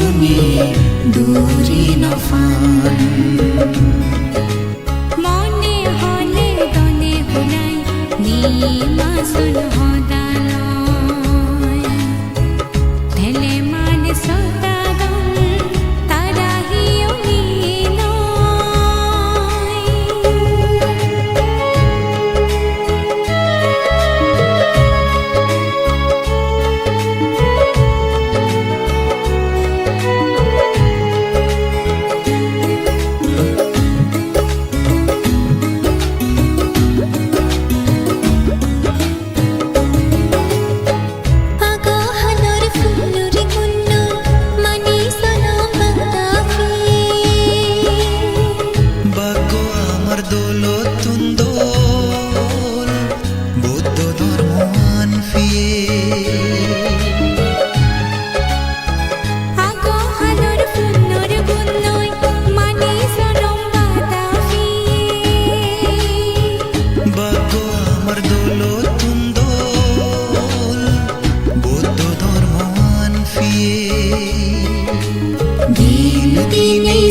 সিউনি দূরি নফান মনে হলে দলে হুলাই নিমাসুল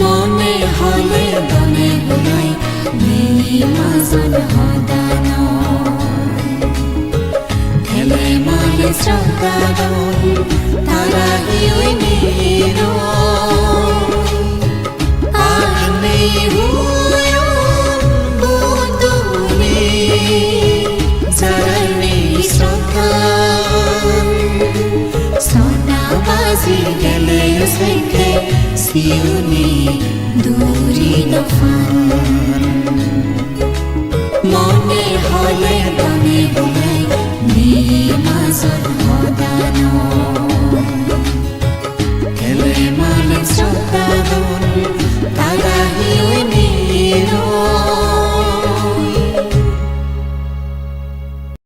মনে হলে দনে গুলাই নেই মাজল হদান ঠেলে মালে শ্রদ্ধাদন তারা হিয় নিয়ে মনে হলে গানে বলে